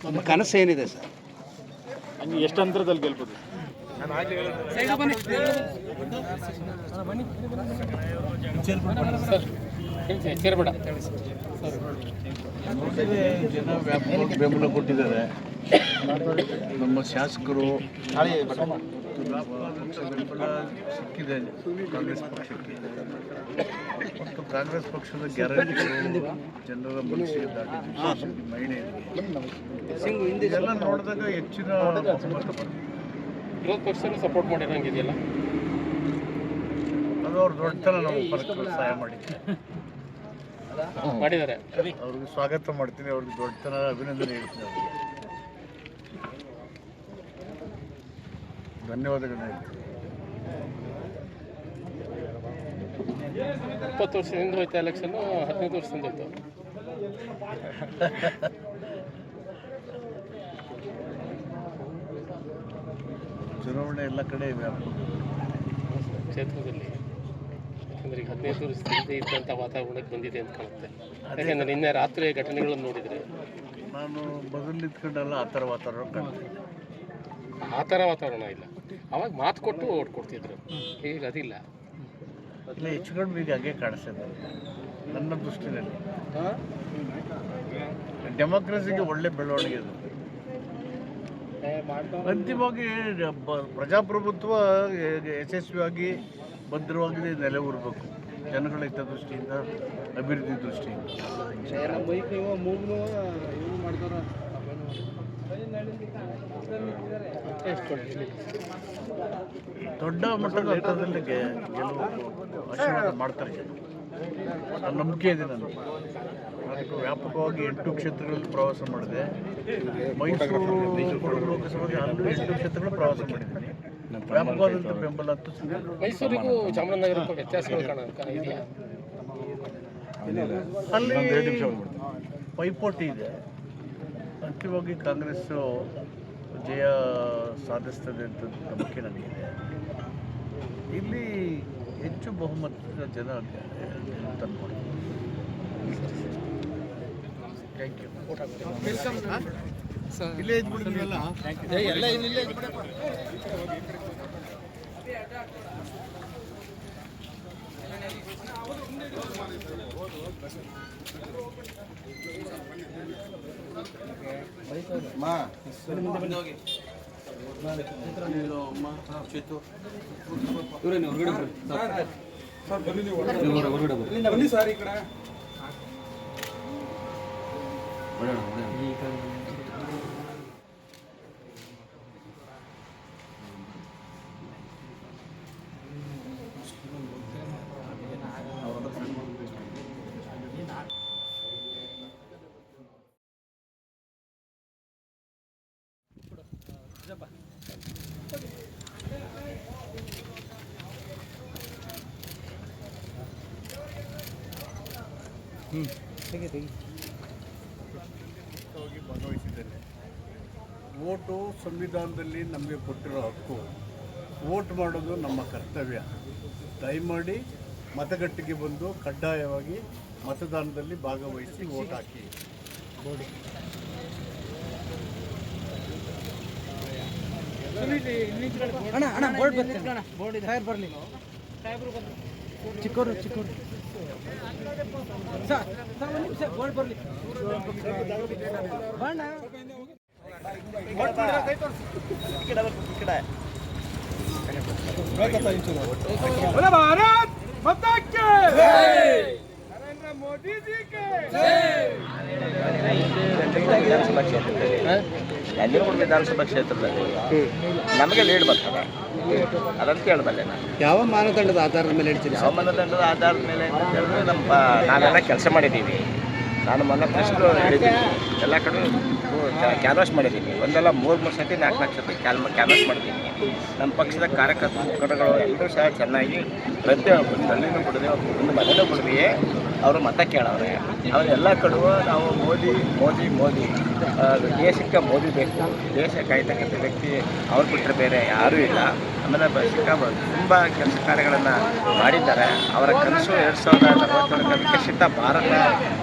ನಮ್ಮ ಕನಸು ಏನಿದೆ ಸರ್ ಎಷ್ಟು ಅಂತರದಲ್ಲಿ ಗೆಲ್ಬೋದು ಜನ ವ್ಯಾಪಕ ಬೆಂಬಲ ಕೊಟ್ಟಿದ್ದಾರೆ ನಮ್ಮ ಶಾಸಕರು ಬೆಂಬಲ ಸಿಕ್ಕಿದೆ ಕಾಂಗ್ರೆಸ್ ಪಕ್ಷಕ್ಕೆ. ಮತ್ತು ಕಾಂಗ್ರೆಸ್ ಪಕ್ಷದ ಗ್ಯಾರಂಟಿ ಜನರ ಮನಸ್ಸಿಗೆ ಮಹಿಳೆಯರಿಗೆ. ಇದೆಲ್ಲ ನೋಡಿದಾಗ ಹೆಚ್ಚಿನ. ವಿರೋಧ ಪಕ್ಷನ ಸಪೋರ್ಟ್ ಮಾಡಿರಂಗಿದೆಯಲ್ಲ? ಅದು ಅವ್ರು ದೊಡ್ಡತನ ನಾವು ಪರಸ್ಪರ ಸಹಾಯ ಮಾಡಿ ಮಾಡಿದ್ದಾರೆ. ಅವ್ರಿಗೆ ಸ್ವಾಗತ ಮಾಡ್ತೀನಿ ಅವ್ರಿಗೆ ದೊಡ್ಡತನ ಅಭಿನಂದನೆ ಹೇಳ್ತೀನಿ ಅವ್ರಿಗೆ. ಧನ್ಯವಾದಗಳನ್ನ ಹೇಳ್ತೀನಿ ಇಪ್ಪತ್ತು ವರ್ಷದಿಂದ ಹೋಯ್ತಾ ಎಲೆಕ್ಷನ್ನು ಹದಿನೈದು ವರ್ಷದಿಂದ ಹೋಯ್ತು ಚುನಾವಣೆ ಎಲ್ಲ ಕಡೆ ಇದೆ. ಕ್ಷೇತ್ರದಲ್ಲಿ ಯಾಕಂದ್ರೆ ಈಗ ಹದಿನೈದು ವರ್ಷದಿಂದ ಇದ್ದಂಥ ವಾತಾವರಣಕ್ಕೆ ಬಂದಿದೆ ಅಂತ ಕಾಣುತ್ತೆ. ಯಾಕಂದ್ರೆ ನಿನ್ನೆ ರಾತ್ರಿ ಘಟನೆಗಳನ್ನು ನೋಡಿದರೆ ನಾನು ಮೊದಲು ನಿಂತ್ಕೊಂಡಲ್ಲ ಆ ಥರ ವಾತಾವರಣ ಕಾಣ್ತೀನಿ ಆ ಥರ ವಾತಾವರಣ ಇಲ್ಲ. ಅವಾಗ ಮಾತು ಕೊಟ್ಟು ಓಟ್ ಕೊಡ್ತಿದ್ರು. ಈಗ ಅದಿಲ್ಲ. ಇಲ್ಲ ಹೆಚ್ಚು ಕಡಿಮೆ ಈಗ ಹಾಗೆ ಕಾಣಿಸ್ತಿದೆ. ನನ್ನ ದೃಷ್ಟಿನಲ್ಲಿ. ಡೆಮೋಕ್ರಸಿಗೆ ಒಳ್ಳೆ ಬೆಳವಣಿಗೆ ಅದು. ಅಂತಿಮವಾಗಿ ಪ್ರಜಾಪ್ರಭುತ್ವ ಯಶಸ್ವಿಯಾಗಿ ಭದ್ರವಾಗಿ ನೆಲೆ ಊರಬೇಕು ಜನಗಳ ಹಿತದೃಷ್ಟಿಯಿಂದ ಅಭಿವೃದ್ಧಿ ದೃಷ್ಟಿಯಿಂದ. ದೊಡ್ಡ ಮಟ್ಟದ ಹಂತದಲ್ಲಿ ಗೆಲುವು ಆಶೀರ್ವಾದ ಮಾಡ್ತಾರೆ ನಂಬಿಕೆ ಇದೆ ನಾನು ಅದಕ್ಕೆ ವ್ಯಾಪಕವಾಗಿ ಎಂಟು ಕ್ಷೇತ್ರಗಳಲ್ಲಿ ಪ್ರವಾಸ ಮಾಡಿದೆ. ಮೈಸೂರು ಲೋಕಸಭೆಗೆ ಹನ್ನೊಂದು ಎಂಟು ಕ್ಷೇತ್ರಗಳು ಪ್ರವಾಸ ಮಾಡಿದ್ದೀನಿ. ವ್ಯಾಪಕವಾದಂಥ ಬೆಂಬಲ ಅಂತೂ. ಮೈಸೂರಿಗೂ ಚಾಮರಾಜನಗರಕ್ಕೂ ವ್ಯತ್ಯಾಸಗಳು ಇದೆಯಾ? ಅಲ್ಲಿ ಪೈಪೋಟಿ ಇದೆ. ಅಂತಿಮವಾಗಿ ಕಾಂಗ್ರೆಸ್ಸು ಜಯ ಸಾಧಿಸ್ತದೆ ಅಂತ ನಂಬಿಕೆ ನನಗಿದೆ. ಇಲ್ಲಿ ಹೆಚ್ಚು ಬಹುಮತದ ಜನ ತಂದ್ಕೊಡ್ತಾರೆ ಥ್ಯಾಂಕ್ ಯು ಇಲ್ಲೇ ಇದ್ಬಿಡ್ತೀವಲ್ಲ ಮುಖ್ಯವಾಗಿ ಭಾಗವಹಿಸಿದ್ದೇನೆ ವೋಟು ಸಂವಿಧಾನದಲ್ಲಿ ನಮಗೆ ಕೊಟ್ಟಿರೋ ಹಕ್ಕು, ವೋಟ್ ಮಾಡೋದು ನಮ್ಮ ಕರ್ತವ್ಯ. ದಯಮಾಡಿ ಮತಗಟ್ಟೆಗೆ ಬಂದು ಕಡ್ಡಾಯವಾಗಿ ಮತದಾನದಲ್ಲಿ ಭಾಗವಹಿಸಿ ವೋಟ್ ಹಾಕಿ. ಬರಲಿ. ಚಿಕ್ಕವರು ಚಿಕ್ಕವರು ಸರ್ ಸರ್ ಒಂದು ನಿಮಿಷ, ಬೋರ್ಡ್ ಬರಲಿ. ಬಣ್ಣ. ಭಾರತ್ ಮತಕ್ಕೆ ನರೇಂದ್ರ ಮೋದಿ ಜಿ ಕೆ ವಿಧಾನಸಭಾ ಕ್ಷೇತ್ರದಲ್ಲಿ ನಂಜನಗೂಡು ವಿಧಾನಸಭಾ ಕ್ಷೇತ್ರದಲ್ಲಿ ನಮಗೆ ಲೀಡ್ ಬರ್ತದೆ. ಅದಂತ ಹೇಳಬಲ್ಲೆ ನಾನು. ಯಾವ ಮಾನದಂಡದ ಆಧಾರದ ಮೇಲೆ ಹೇಳ್ತೀನಿ ಯಾವ ಮಾನದಂಡದ ಆಧಾರದ ಮೇಲೆ ಅಂತ ಹೇಳಿದ್ರೆ ನಮ್ಮ ನಾವೆಲ್ಲ ಕೆಲಸ ಮಾಡಿದ್ದೀವಿ. ನಾನು ಮೊನ್ನೆ ಫಸ್ಟ್ ಹೇಳಿದ್ದೀನಿ. ಎಲ್ಲ ಕಡೆ ಕ್ಯಾನ್ವಾಸ್ ಮಾಡಿದ್ದೀನಿ. ಒಂದೆಲ್ಲ ಮೂರು ಮೂರು ಸತಿ ನಾಲ್ಕು ನಾಲ್ಕು ಸತಿ ಕ್ಯಾಲ್ ಕ್ಯಾನ್ವಾಸ್ ಮಾಡಿದ್ದೀನಿ ನಮ್ಮ ಪಕ್ಷದ ಕಾರ್ಯಕರ್ತ ಮುಖಂಡಗಳು ಎಲ್ಲರೂ ಸಹ ಚೆನ್ನಾಗಿ ಪ್ರತಿ ಒಂದು ಹಳ್ಳಿನೂ ಬಿಡದೆ ಒಂದು ಮನೆಯೂ ಬಿಡದೆಯೇ ಅವರು ಮತ ಕೇಳವ್ರೆ. ಅವ್ರು ಎಲ್ಲ ಕಡೆ ನಾವು ಮೋದಿ ಮೋದಿ ಮೋದಿ. ದೇಶಕ್ಕೆ ಮೋದಿ ಬೇಕು. ದೇಶ ಕಾಯ್ತಕ್ಕಂಥ ವ್ಯಕ್ತಿ ಅವ್ರು ಬಿಟ್ಟರೆ ಬೇರೆ ಯಾರೂ ಇಲ್ಲ. ಆಮೇಲೆ ಸಿಕ್ಕಾಬ ಸಿಕ್ಕ ತುಂಬ ಕೆಲಸ ಕಾರ್ಯಗಳನ್ನು ಮಾಡಿದ್ದಾರೆ. ಅವರ ಕನಸು ಎರಡು ಸಾವಿರದ ನಲವತ್ತೇಳಕ್ಕೆ ವಿಕಸಿತ ಭಾರತ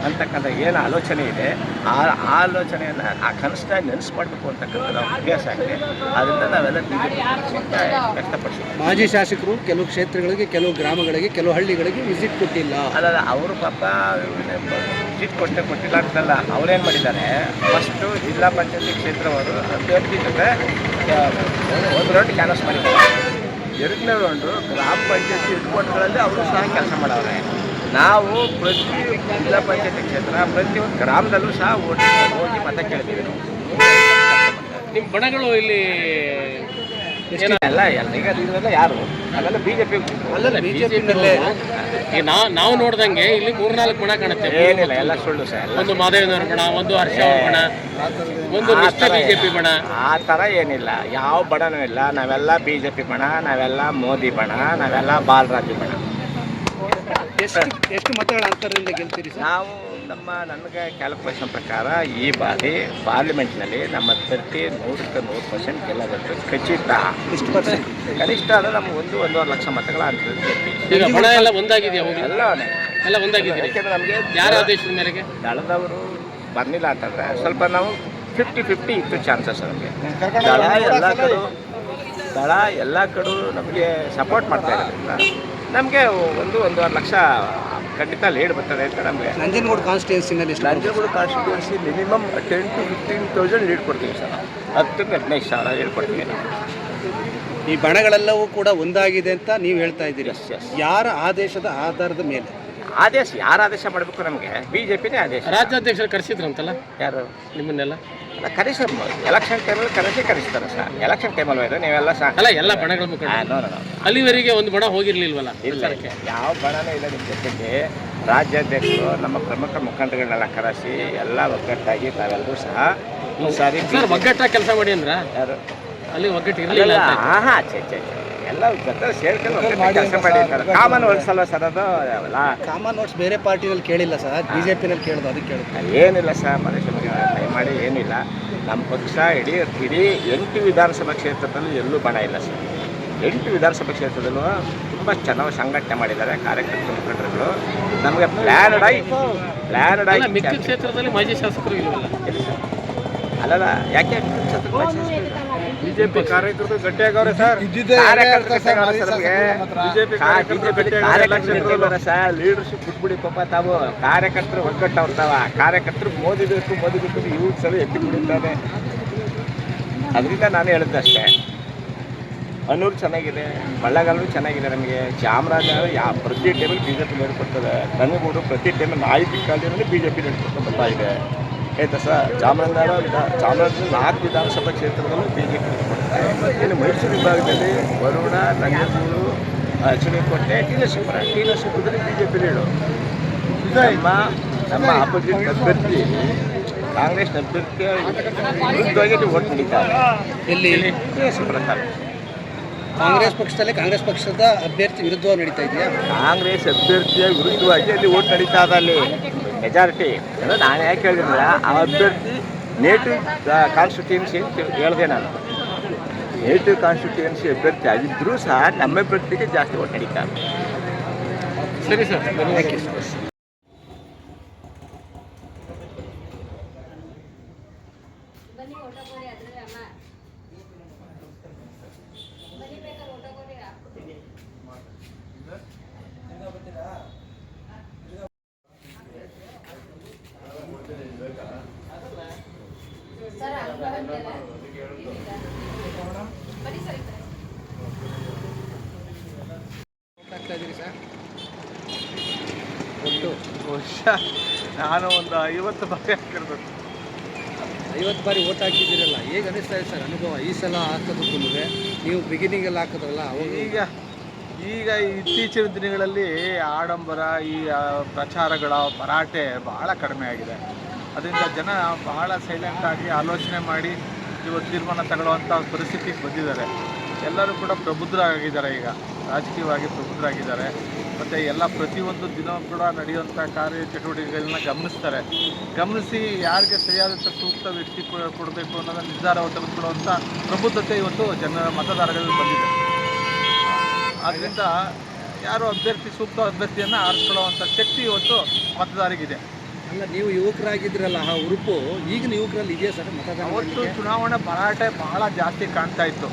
ಅಂತಕ್ಕಂಥ ಏನು ಆಲೋಚನೆ ಇದೆ ಆ ಆಲೋಚನೆಯನ್ನು ಆ ಕನಸನ್ನ ನೆನೆಸ್ಕೊಳ್ಬೇಕು ಅಂತಕ್ಕಂಥ ಅಭ್ಯಾಸ ಆಗಿದೆ. ಆದ್ದರಿಂದ ನಾವೆಲ್ಲ ಬಿ ಜೆ ಪಿ ವ್ಯಕ್ತಪಡಿಸ್ತೀವಿ. ಮಾಜಿ ಶಾಸಕರು ಕೆಲವು ಕ್ಷೇತ್ರಗಳಿಗೆ ಕೆಲವು ಗ್ರಾಮಗಳಿಗೆ ಕೆಲವು ಹಳ್ಳಿಗಳಿಗೆ ವಿಸಿಟ್ ಕೊಟ್ಟಿಲ್ಲ. ಅಲ್ಲ ಅವರು ಪಾಪ ವಿಸಿಟ್ ಕೊಟ್ಟೆ ಕೊಟ್ಟಿಲ್ಲ ಅಂತಲ್ಲ ಅವ್ರೇನು ಮಾಡಿದ್ದಾರೆ ಫಸ್ಟು ಜಿಲ್ಲಾ ಪಂಚಾಯತಿ ಕ್ಷೇತ್ರವರು ಅಭ್ಯರ್ಥಿ ಜೊತೆ ಒಂದು ರೌಂಡ್ ಕ್ಯಾನ್ವಸ್ ಮಾಡಿದ್ದಾರೆ ಎರಡನೇ ರೌಂಡು ಗ್ರಾಮ ಪಂಚಾಯತಿ ಹೆಡ್ಕ್ವಾರ್ಟರ್ಗಳಲ್ಲಿ ಅವರು ಸಹ ಕೆಲಸ ಮಾಡವ್ರೆ ನಾವು ಪ್ರತಿ ಜಿಲ್ಲಾ ಪಂಚಾಯತಿ ಕ್ಷೇತ್ರ ಪ್ರತಿಯೊಂದು ಗ್ರಾಮದಲ್ಲೂ ಸಹ ಓಟಿ ಹೋಗಿ ಮತ ಕೇಳ್ತೀವಿ ನಿಮ್ಮ ಬಣಗಳು ಇಲ್ಲಿ ಈಗ ಯಾರು? ಅವೆಲ್ಲ ಬಿ ಜೆ ಪಿ ಅಲ್ಲಲ್ಲ ಈಗ ನಾವು ನಾವು ನೋಡ್ದಂಗೆ ಇಲ್ಲಿ ಮೂರ್ನಾಲ್ಕು ಬಣ ಕಾಣುತ್ತೆ. ಏನಿಲ್ಲ ಎಲ್ಲ ಸುಳ್ಳು ಸರ್ ಒಂದು ಮಾದೇವನವರ ಬಣ ಒಂದು ಹರ್ಷ ಬಣ ಒಂದು ನಿಷ್ಠ ಬಿಜೆಪಿ ಬಣ ಆ ತರ ಏನಿಲ್ಲ. ಯಾವ ಬಣನೂ ಇಲ್ಲ. ನಾವೆಲ್ಲ ಬಿಜೆಪಿ ಬಣ ನಾವೆಲ್ಲ ಮೋದಿ ಬಣ ನಾವೆಲ್ಲ ಬಾಲರಾಜು ಬಣ. ಎಷ್ಟು ಎಷ್ಟು ಮತಗಳ ಅಂತರದಿಂದ ಗೆಲ್ತೀರಿ ಸರ್? ನಾವು ನಮ್ಮ ನನಗೆ ಕ್ಯಾಲ್ಕುಲೇಷನ್ ಪ್ರಕಾರ ಈ ಬಾರಿ ಪಾರ್ಲಿಮೆಂಟ್ನಲ್ಲಿ ನಮ್ಮ ಅಭ್ಯರ್ಥಿ ನೂರಕ್ಕೆ ನೂರು ಪರ್ಸೆಂಟ್ ಗೆಲ್ಲಬೇಕು ಖಚಿತ. ಎಷ್ಟು ಪರ್ಸೆಂಟ್? ಕನಿಷ್ಠ ಅಂದರೆ ನಮ್ಗೆ ಒಂದು ಒಂದೂವರೆ ಲಕ್ಷ ಮತಗಳ ಅಂತ ಈಗ ಎಲ್ಲ ಒಂದಾಗಿದೆಯಾ ಎಲ್ಲ ಒಂದಾಗಿದ್ದೀರಿ? ಯಾಕೆಂದ್ರೆ ನಮಗೆ ಯಾರ ಆದೇಶದ ಮೇರೆಗೆ? ದಳದವರು ಬರಲಿಲ್ಲ ಅಂತಂದ್ರೆ ಸ್ವಲ್ಪ ನಾವು ಫಿಫ್ಟಿ ಫಿಫ್ಟಿ ಇತ್ತು ಚಾನ್ಸಸ್ ನಮಗೆ. ದಳ ಎಲ್ಲ ಕಡೆ ದಳ ಎಲ್ಲ ಕಡೆ ನಮಗೆ ಸಪೋರ್ಟ್ ಮಾಡ್ತಾ ಇರೋದ್ರಿಂದ ನಮಗೆ ಒಂದು ಒಂದೂವರೆ ಲಕ್ಷ ಖಂಡಿತ ಲೀಡ್ ಬರ್ತದೆ ಅಂತ ನಮಗೆ. Nanjangud ಕಾನ್ಸ್ಟಿಟ್ಯೂನ್ಸಿನಲ್ಲಿ Nanjangud constituency minimum ten to fifteen thousand lead ಕೊಡ್ತೀವಿ ಸರ್. ಹತ್ತಕ್ಕೆ ಹದಿನೈದು ಸಾವಿರ ಲೀಡ್ ಕೊಡ್ತೀವಿ. ನಾವು ಈ ಬಣಗಳೆಲ್ಲವೂ ಕೂಡ ಒಂದಾಗಿದೆ ಅಂತ ನೀವು ಹೇಳ್ತಾ ಇದ್ದೀರಿ. ಯಾರ ಆದೇಶದ ಆಧಾರದ ಮೇಲೆ? ಆದೇಶ ಯಾರು ಆದೇಶ ಮಾಡಬೇಕು ನಮಗೆ? ಬಿ ಜೆ ಪಿನೇ ಆದೇಶ. ರಾಜ್ಯಾಧ್ಯಕ್ಷರು ಕರೆಸಿದ್ರಂತಲ್ಲ? ಯಾರು? ನಿಮ್ಮನ್ನೆಲ್ಲ? ಅಲ್ಲ ಕರೆಸ ಎಲೆಕ್ಷನ್ ಟೈಮಲ್ಲಿ ಕರೆಸಿ ಕರೆಸ್ತಾರೆ ಸರ್. ಎಲೆಕ್ಷನ್ ಟೈಮಲ್ಲಿ ಹೋಯ್ತು ನೀವೆಲ್ಲ ಸಹ ಅಲ್ಲ ಎಲ್ಲ ಬಣಗಳ ಮುಖಂಡ ಅಲ್ಲಿವರೆಗೆ ಒಂದು ಬಣ ಹೋಗಿರ್ಲಿಲ್ವಲ್ಲ? ಇಲ್ಲ ಯಾವ ಬಣನೂ ಇಲ್ಲ ನಿಮ್ಮ ಜೊತೆಗೆ. ರಾಜ್ಯಾಧ್ಯಕ್ಷರು ನಮ್ಮ ಪ್ರಮುಖ ಮುಖಂಡಗಳನ್ನೆಲ್ಲ ಕರೆಸಿ ಎಲ್ಲ ಒಗ್ಗಟ್ಟಾಗಿ ತಾವೆಲ್ಲರೂ ಸಹ ಈ ಸಾರಿ ಒಗ್ಗಟ್ಟಾಗಿ ಕೆಲಸ ಮಾಡಿ ಅಂದ್ರ? ಯಾರು? ಅಲ್ಲಿ ಒಗ್ಗಟ್ಟು ಇರಲಿಲ್ಲ ಹಾಂ ಹಾಂ ಛೇ ಛೇ. ಎಲ್ಲ ಜೊತೆ ಸೇರ್ಕೊಂಡು ಕೆಲಸ ಮಾಡಿರ್ತಾರೆ. ಕಾಮನ್ ಒಂದ್ಸಲ ಸರ್ ಅದು? ಅವೆಲ್ಲ? ಕಾಮನ್ ನೋಟ್ಸ್ ಬೇರೆ ಪಾರ್ಟಿನಲ್ಲಿ ಕೇಳಿಲ್ಲ ಸರ್. ಬಿಜೆಪಿನಲ್ಲಿ ಕೇಳೋದು ಅದಕ್ಕೆ ಕೇಳಿದ್ರು ಏನಿಲ್ಲ ಸರ್. ಮನುಷ್ಯನಿಗೆ ಮಾಡಿ ಏನಿಲ್ಲ ನಮ್ಮ ಪಕ್ಷ ಇಡೀ ಇಡೀ ಎಂಟು ವಿಧಾನಸಭಾ ಕ್ಷೇತ್ರದಲ್ಲಿ ಎಲ್ಲೂ ಬಣ ಇಲ್ಲ ಸರ್. ಎಂಟು ವಿಧಾನಸಭಾ ಕ್ಷೇತ್ರದಲ್ಲೂ ತುಂಬ ಚೆನ್ನಾಗಿ ಸಂಘಟನೆ ಮಾಡಿದ್ದಾರೆ ಕಾರ್ಯಕರ್ತರು ಮುಖಂಡರುಗಳು. ನಮಗೆ ಪ್ಲ್ಯಾನ್ಡ್ ಆಗಿ ಪ್ಲ್ಯಾನ್ಡ್ ಆಗಿ ಮಿಕ್ಕ ಕ್ಷೇತ್ರದಲ್ಲಿ ಮಾಜಿ ಶಾಸಕರು ಯಾಕೆ ಅಲ್ಲಲ್ಲ ಯಾಕೆ ಬಿಜೆಪಿ ಕಾರ್ಯಕರ್ತರು ಗಟ್ಟಿಯಾಗವ್ರೆ ಸರ್. ಲೀಡರ್ಶಿಪ್ ಬಿಟ್ಬಿಡಿ ಪಾಪ ತಾವು ಕಾರ್ಯಕರ್ತರು ಒಗ್ಗಟ್ಟವ್ರತಾವ ಕಾರ್ಯಕರ್ತರು ಮೋದಿ ಬೇಕು ಮೋದಿ ಬೇಕು ಯೂತ್ ಸಲ ಎತ್ತಿ ಬಿಡುತ್ತಾನೆ ಅದರಿಂದ ನಾನು ಹೇಳಿದ್ದೆ ಅಷ್ಟೇ. ಅನೂರು ಚೆನ್ನಾಗಿದೆ ಬಳ್ಳಗಾಲೂ ಚೆನ್ನಾಗಿದೆ ನಮಗೆ. ಚಾಮರಾಜ ಯಾವ ಪ್ರತಿ ಟೈಮಲ್ಲಿ ಬಿ ಜೆ ಪಿ ನಡ್ಕೊಡ್ತದೆ ನನಗೂಡು ಪ್ರತಿ ಟೈಮಲ್ಲಿ ನಾಯಿ ಕಾಲದಲ್ಲಿ ಬಿ ಜೆ ಪಿ ನಡ್ಕೊಡ್ತಾ ಬರ್ತಾ ಇದೆ. ಆಯ್ತಾ ಸರ್ ಚಾಮರಾಜನಗರ ವಿಧಾ- ಚಾಮರಾಜನಗರ ನಾಲ್ಕು ವಿಧಾನಸಭಾ ಕ್ಷೇತ್ರದಲ್ಲೂ ಬಿ ಜೆ ಪಿ ಇನ್ನು ಮೈಸೂರು ವಿಭಾಗದಲ್ಲಿ ವರುಣ ನಂಜನಗೂಡು ಅಚ್ಚುನಿಕೋಟೆ ಟಿ ನರಸೀಪುರ ಟಿ ನರಸೀಪುರದಲ್ಲಿ ಬಿ ಜೆ ಪಿ ನಮ್ಮ ನಮ್ಮ ಆಪೋಸಿಟ್ ಅಭ್ಯರ್ಥಿ ಕಾಂಗ್ರೆಸ್ ಅಭ್ಯರ್ಥಿ ವಿರುದ್ಧವಾಗಿ ಓಟ್ ನಡೀತಾರೆ ಎಲ್ಲಿ? ಟಿ ನರಸೀಪುರ ತಾಲೂಕು ಕಾಂಗ್ರೆಸ್ ಪಕ್ಷದಲ್ಲಿ ಕಾಂಗ್ರೆಸ್ ಪಕ್ಷದ ಅಭ್ಯರ್ಥಿ ವಿರುದ್ಧವಾಗಿ ನಡೀತಾ ಇದೆಯಾ? ಕಾಂಗ್ರೆಸ್ ಅಭ್ಯರ್ಥಿಯ ವಿರುದ್ಧವಾಗಿ ಅಲ್ಲಿ ಓಟ್ ನಡೀತಾ ಇದೆ ಅಲ್ಲಿ. ಮೆಜಾರಿಟಿ ಅಂದರೆ ನಾನು ಯಾಕೆ ಹೇಳಿದ್ರೆ ಆ ಅಭ್ಯರ್ಥಿ ನೇಟಿವ್ ಕಾನ್ಸ್ಟಿಟ್ಯೂನ್ಸಿ ಅಂತ ಹೇಳಿದೆ ನಾನು. ನೇಟಿವ್ ಕಾನ್ಸ್ಟಿಟ್ಯೂನ್ಸಿ ಅಭ್ಯರ್ಥಿ ಆಗಿದ್ದರೂ ಸಹ ನಮ್ಮ ಅಭ್ಯರ್ಥಿಗೆ ಜಾಸ್ತಿ ಓಟ್ ನಡೀತಾ ಇದೆ ಸರಿ ಸರ್ ಥ್ಯಾಂಕ್ ಯು ಬನ್ನಿ ಊಟ ಕೊಡಿ ಅದ್ರೆ ಅಮ್ಮ ಬನ್ನಿ ಬೇಕಾದ್ರೆ ಊಟ ಕೊಡಿ ಹಾಕ್ಬಿಡ್ತೀನಿ ಸರ್ ಅಲ್ಲಿ ಬರಂಗಿಲ್ಲ ಬನ್ನಿ ಸರ್ ಈ ಕಡೆ. ಆಗ್ತಾ ಇದ್ದೀರಿ ನಾನು ಒಂದು ಐವತ್ತು ಬಾರಿ ಹಾಕಿರ್ಬೇಕು. ಐವತ್ತು ಬಾರಿ ಓಟ್ ಹಾಕಿದ್ದೀರಲ್ಲ ಹೇಗೆ ಅನಿಸ್ತಾ ಇದೆ ಸರ್ ಅನುಭವ? ಈ ಸಲ ಹಾಕೋದಕ್ಕೂ ನೀವು ಬಿಗಿನಿಂಗಲ್ಲಿ ಹಾಕಿದ್ರಲ್ಲ ಈಗ ಈಗ ಇತ್ತೀಚಿನ ದಿನಗಳಲ್ಲಿ ಆಡಂಬರ ಈ ಪ್ರಚಾರಗಳ ಭರಾಟೆ ಬಹಳ ಕಡಿಮೆ ಆಗಿದೆ. ಅದರಿಂದ ಜನ ಬಹಳ ಸೈಲೆಂಟ್ ಆಗಿ ಆಲೋಚನೆ ಮಾಡಿ ಇವತ್ತು ತೀರ್ಮಾನ ತಗೊಳ್ಳುವಂಥ ಪರಿಸ್ಥಿತಿಗೆ ಬಂದಿದ್ದಾರೆ. ಎಲ್ಲರೂ ಕೂಡ ಪ್ರಬುದ್ಧರಾಗಿದ್ದಾರೆ ಈಗ. ರಾಜಕೀಯವಾಗಿ ಪ್ರಬುದ್ಧರಾಗಿದ್ದಾರೆ. ಮತ್ತು ಎಲ್ಲ ಪ್ರತಿಯೊಂದು ದಿನವೂ ಕೂಡ ನಡೆಯುವಂಥ ಕಾರ್ಯ ಚಟುವಟಿಕೆಗಳನ್ನ ಗಮನಿಸ್ತಾರೆ. ಗಮನಿಸಿ ಯಾರಿಗೆ ಸರಿಯಾದ ಸೂಕ್ತ ವ್ಯಕ್ತಿ ಕೊಡಬೇಕು ಅನ್ನೋದನ್ನು ನಿರ್ಧಾರ ತೆಗೆದುಕೊಳ್ಳುವಂಥ ಪ್ರಬುದ್ಧತೆ ಇವತ್ತು ಜನರ ಮತದಾರರಲ್ಲಿ ಬಂದಿದೆ. ಆದ್ದರಿಂದ ಯಾರು ಅಭ್ಯರ್ಥಿ, ಸೂಕ್ತ ಅಭ್ಯರ್ಥಿಯನ್ನು ಆರಿಸ್ಕೊಳ್ಳುವಂಥ ಶಕ್ತಿ ಇವತ್ತು ಮತದಾರರಿಗಿದೆ. ಅಲ್ಲ ನೀವು ಯುವಕರಾಗಿದ್ರಲ್ಲ ಆ ಉರುಪು ಈಗಿನ ಯುವಕರಲ್ಲಿ ಇದೆಯಾ ಸರ್ ಮತದಾನ ಅವತ್ತು? ಚುನಾವಣೆ ಭರಾಟೆ ಬಹಳ ಜಾಸ್ತಿ ಕಾಣ್ತಾ ಇತ್ತು.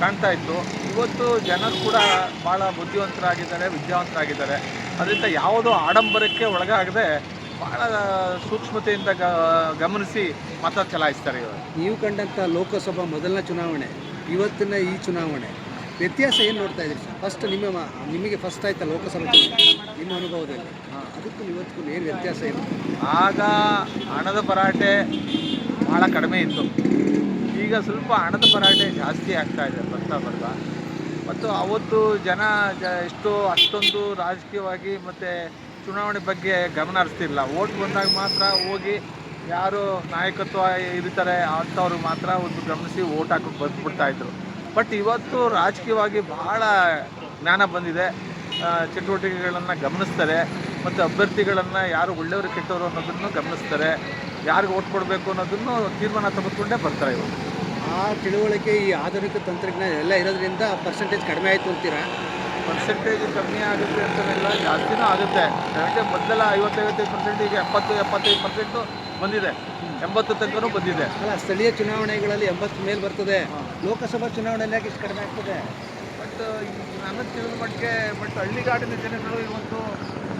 ಕಾಣ್ತಾ ಇತ್ತು. ಇವತ್ತು ಜನರು ಕೂಡ ಭಾಳ ಬುದ್ಧಿವಂತರಾಗಿದ್ದಾರೆ ವಿದ್ಯಾವಂತರಾಗಿದ್ದಾರೆ. ಅದರಿಂದ ಯಾವುದೋ ಆಡಂಬರಕ್ಕೆ ಒಳಗಾಗದೆ ಭಾಳ ಸೂಕ್ಷ್ಮತೆಯಿಂದ ಗಮನಿಸಿ ಮತ ಚಲಾಯಿಸ್ತಾರೆ ಇವರು. ನೀವು ಕಂಡಂಥ ಲೋಕಸಭಾ ಮೊದಲನೇ ಚುನಾವಣೆ ಇವತ್ತಿನ ಈ ಚುನಾವಣೆ ವ್ಯತ್ಯಾಸ ಏನು ನೋಡ್ತಾ ಇದ್ದೀರಿ? ಫಸ್ಟ್ ನಿಮ್ಮ ನಿಮಗೆ ಫಸ್ಟ್ ಆಯ್ತಾ ಲೋಕಸಭೆ ನಿಮ್ಮ ಅನುಭವದಲ್ಲಿ? ಅದಕ್ಕೂ ಇವತ್ತಿಗೂ ಏನು ವ್ಯತ್ಯಾಸ ಏನು? ಆಗ ಹಣದ ಪರಾಟೆ ಭಾಳ ಕಡಿಮೆ ಇತ್ತು. ಈಗ ಸ್ವಲ್ಪ ಹಣದ ಪರಾಟೆ ಜಾಸ್ತಿ ಆಗ್ತಾ ಇದೆ ಬರ್ತಾ ಬರ್ತಾ. ಮತ್ತು ಅವತ್ತು ಜನ ಜ, ಎಷ್ಟು ಅಷ್ಟೊಂದು ರಾಜಕೀಯವಾಗಿ ಮತ್ತು ಚುನಾವಣೆ ಬಗ್ಗೆ ಗಮನ ಹರಿಸ್ತಿಲ್ಲ ಓಟ್ ಬಂದಾಗ ಮಾತ್ರ ಹೋಗಿ ಯಾರು ನಾಯಕತ್ವ ಇರ್ತಾರೆ ಅಂಥವ್ರು ಮಾತ್ರ ಒಂದು ಗಮನಿಸಿ ಓಟ್ ಹಾಕೋಕೆ ಬಂದ್ಬಿಡ್ತಾ ಇದ್ರು. ಬಟ್ ಇವತ್ತು ರಾಜಕೀಯವಾಗಿ ಬಹಳ ಜ್ಞಾನ ಬಂದಿದೆ. ಚಟುವಟಿಕೆಗಳನ್ನು ಗಮನಿಸ್ತಾರೆ ಮತ್ತು ಅಭ್ಯರ್ಥಿಗಳನ್ನು ಯಾರು ಒಳ್ಳೆಯವರು ಕೆಟ್ಟವರು ಅನ್ನೋದನ್ನು ಗಮನಿಸ್ತಾರೆ. ಯಾರಿಗೆ ಓಟ್ ಕೊಡಬೇಕು ಅನ್ನೋದನ್ನು ತೀರ್ಮಾನ ತಗೊತ್ಕೊಂಡೇ ಬರ್ತಾರೆ ಇವರು. ಆ ತಿಳುವಳಿಕೆ ಈ ಆಧುನಿಕ ತಂತ್ರಜ್ಞಾನ ಎಲ್ಲ ಇರೋದ್ರಿಂದ ಪರ್ಸೆಂಟೇಜ್ ಕಡಿಮೆ ಆಯಿತು ಅಂತೀರಾ? ಪರ್ಸೆಂಟೇಜ್ ಕಮ್ಮಿ ಆಗುತ್ತೆ ಅಂತನೆಲ್ಲ ಜಾಸ್ತಿನೂ ಆಗುತ್ತೆ. ಯಾಕೆ ಮೊದಲೆಲ್ಲ ಐವತ್ತೈವತ್ತೈದು ಪರ್ಸೆಂಟ್ ಈಗ ಎಪ್ಪತ್ತು ಎಪ್ಪತ್ತೈದು ಪರ್ಸೆಂಟು ಬಂದಿದೆ. ಎಂಬತ್ತು ತನಕನೂ ಬಂದಿದೆ. ಅಲ್ಲ ಸ್ಥಳೀಯ ಚುನಾವಣೆಗಳಲ್ಲಿ ಎಂಬತ್ತು ಮೇಲೆ ಬರ್ತದೆ. ಲೋಕಸಭಾ ಚುನಾವಣೆಯಲ್ಲಿ ಯಾಕೆ ಇಷ್ಟು ಕಡಿಮೆ ಆಗ್ತದೆ? ಬಟ್ ನನಗೆ ತಿಳಿದ ಮಟ್ಟಿಗೆ ಬಟ್ ಹಳ್ಳಿಗಾಡಿನ ಜನಗಳು ಇವತ್ತು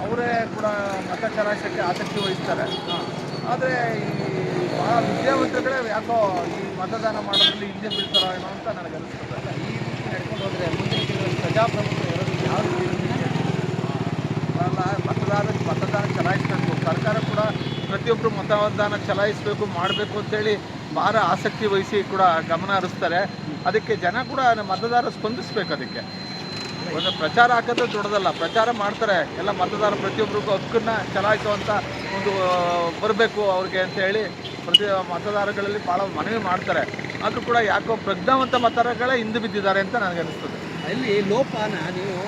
ಅವರೇ ಕೂಡ ಮತ ಚಲಾಯಿಸೋಕ್ಕೆ ಆಸಕ್ತಿ ವಹಿಸ್ತಾರೆ. ಆದರೆ ಈ ಭಾಳ ವಿದ್ಯಾವಂತರುಗಳೇ ಯಾಕೋ ಈ ಮತದಾನ ಮಾಡೋದ್ರಲ್ಲಿ ಹಿಂದೆ ಬೀಳ್ತಾರೋ ಏನೋ ಅಂತ ನನಗೆ ಅನಿಸ್ತದೆ ಈ ರೀತಿ ನಡ್ಕೊಂಡು ಹೋದರೆ ಮುಂದಿನ ಪ್ರಜಾಪ್ರಭುತ್ವ ಮತದಾನ ಮತದಾನ ಚಲಾಯಿಸಬೇಕು. ಸರ್ಕಾರ ಕೂಡ ಪ್ರತಿಯೊಬ್ಬರು ಮತದಾನ ಚಲಾಯಿಸಬೇಕು, ಮಾಡಬೇಕು ಅಂತೇಳಿ ಭಾರ ಆಸಕ್ತಿ ವಹಿಸಿ ಕೂಡ ಗಮನ ಹರಿಸ್ತಾರೆ. ಅದಕ್ಕೆ ಜನ ಕೂಡ ಮತದಾರ ಸ್ಪಂದಿಸ್ಬೇಕು ಅದಕ್ಕೆ. ಒಂದು ಪ್ರಚಾರ ಹಾಕೋದು ದೊಡ್ಡದಲ್ಲ. ಪ್ರಚಾರ ಮಾಡ್ತಾರೆ. ಎಲ್ಲ ಮತದಾರ ಪ್ರತಿಯೊಬ್ಬರಿಗೂ ಹಕ್ಕನ್ನು ಚಲಾಯಿಸುವಂಥ ಒಂದು ಬರಬೇಕು ಅವ್ರಿಗೆ ಅಂತ ಹೇಳಿ ಪ್ರತಿ ಮತದಾರಗಳಲ್ಲಿ ಭಾಳ ಮನವಿ ಮಾಡ್ತಾರೆ. ಆದರೂ ಕೂಡ ಯಾಕೋ ಪ್ರಜ್ಞಾವಂತ ಮತದಾರಗಳೇ ಹಿಂದೆ ಬಿದ್ದಿದ್ದಾರೆ ಅಂತ ನನಗೆ ಅನಿಸ್ತದೆ ಅಲ್ಲಿ ಲೋಪನ ನೀವು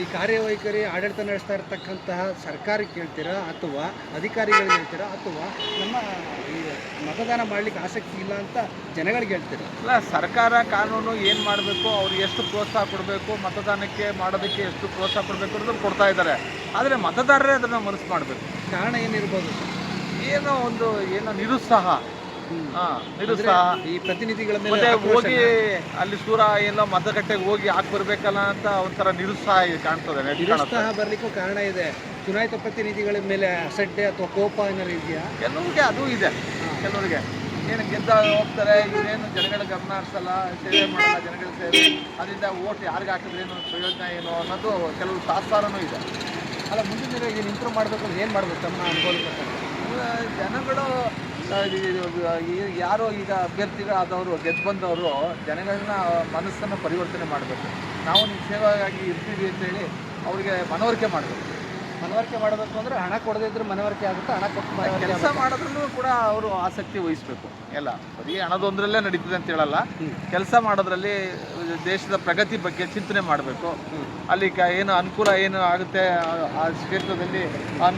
ಈ ಕಾರ್ಯವೈಖರಿ ಆಡಳಿತ ನಡೆಸ್ತಾ ಇರತಕ್ಕಂತಹ ಸರ್ಕಾರಕ್ಕೆ ಕೇಳ್ತೀರಾ ಅಥವಾ ಅಧಿಕಾರಿಗಳಿಗೆ ಹೇಳ್ತೀರಾ ಅಥವಾ ನಮ್ಮ ಈ ಮತದಾನ ಮಾಡಲಿಕ್ಕೆ ಆಸಕ್ತಿ ಇಲ್ಲ ಅಂತ ಜನಗಳಿಗೆ ಹೇಳ್ತೀರಾ? ಅಲ್ಲ ಸರ್ಕಾರ ಕಾನೂನು ಏನು ಮಾಡಬೇಕು ಅವ್ರಿಗೆ ಎಷ್ಟು ಪ್ರೋತ್ಸಾಹ ಕೊಡಬೇಕು ಮತದಾನಕ್ಕೆ ಮಾಡೋದಕ್ಕೆ ಎಷ್ಟು ಪ್ರೋತ್ಸಾಹ ಕೊಡಬೇಕು ಅನ್ನೋದನ್ನು ಕೊಡ್ತಾ ಇದ್ದಾರೆ. ಆದರೆ ಮತದಾರರೇ ಅದನ್ನು ಮನಸ್ಸು ಮಾಡಬೇಕು. ಕಾರಣ ಏನಿರ್ಬೋದು? ಏನೋ ಒಂದು ಏನೋ ನಿರುತ್ಸಾಹ. ನಿರುತ್ಸಾಹ ಈ ಪ್ರತಿನಿಧಿಗಳ ಮೇಲೆ ಹೋಗಿ ಅಲ್ಲಿ ಸೂರ ಎಲ್ಲೋ ಮತಗಟ್ಟೆಗೆ ಹೋಗಿ ಹಾಕಿ ಬರ್ಬೇಕಲ್ಲ ಅಂತ ಒಂಥರ ನಿರುತ್ಸಾಹ ಕಾಣ್ತದೆ. ನಿರುತ್ಸಾಹ ಬರ್ಲಿಕ್ಕೂ ಕಾರಣ ಇದೆ. ಚುನಾಯಿತ ಪ್ರತಿನಿಧಿಗಳ ಮೇಲೆ ಅಸಡ್ಡೆ ಅಥವಾ ಕೋಪ ಏನಾರು ಇದೆಯಾ? ಕೆಲವ್ರಿಗೆ ಅದು ಇದೆ. ಕೆಲವರಿಗೆ ಏನು ಗೆದ್ದ ಹೋಗ್ತಾರೆ ಇವರೇನು ಜನಗಳ ಗಮನ ಹರಿಸಲ್ಲ ಸೇವೆ ಮಾಡಲ್ಲ ಜನಗಳ ಸೇವೆ ಅದರಿಂದ ಓಟ್ ಯಾರಿಗೆ ಹಾಕಿದ್ರೆ ಏನು ಪ್ರಯೋಜನ ಏನು ಅನ್ನೋದು ಕೆಲವು ತಾತ್ಸಾರನೂ ಇದೆ. ಅಲ್ಲ ಮುಂದಿನ ದಿನ ಇದನ್ನು ಇಂಪ್ರೂವ್ ಮಾಡಬೇಕು ಅಂದ್ರೆ ಏನು ಮಾಡಬೇಕು ತಮ್ಮ ಅನುಭವ ಜನಗಳು ಯಾರು ಈಗ ಅಭ್ಯರ್ಥಿಗಳಾದವರು ಗೆದ್ದು ಬಂದವರು ಜನಗಳನ್ನ ಮನಸ್ಸನ್ನು ಪರಿವರ್ತನೆ ಮಾಡಬೇಕು. ನಾವು ನಿಮ್ಮ ಸೇವೆಗಾಗಿ ಇರ್ತೀವಿ ಅಂತೇಳಿ ಅವರಿಗೆ ಮನವರಿಕೆ ಮಾಡಬೇಕು. ಮನವರಿಕೆ ಮಾಡಬೇಕು ಅಂದ್ರೆ ಹಣ ಕೊಡದೇ ಇದ್ರೆ ಮನವರಿಕೆ ಆಗುತ್ತೆ ಹಣ ಕೊಟ್ಟು ಕೆಲಸ ಮಾಡೋದ್ರಲ್ಲೂ ಕೂಡ ಅವರು ಆಸಕ್ತಿ ವಹಿಸಬೇಕು. ಎಲ್ಲ ಬರೀ ಹಣದೊಂದರಲ್ಲೇ ನಡೀತದೆ ಅಂತ ಹೇಳಲ್ಲ. ಕೆಲಸ ಮಾಡೋದ್ರಲ್ಲಿ ದೇಶದ ಪ್ರಗತಿ ಬಗ್ಗೆ ಚಿಂತನೆ ಮಾಡಬೇಕು. ಅಲ್ಲಿ ಕ- ಏನು ಅನುಕೂಲ ಏನು ಆಗುತ್ತೆ ಆ- ಕ್ಷೇತ್ರದಲ್ಲಿ ಆ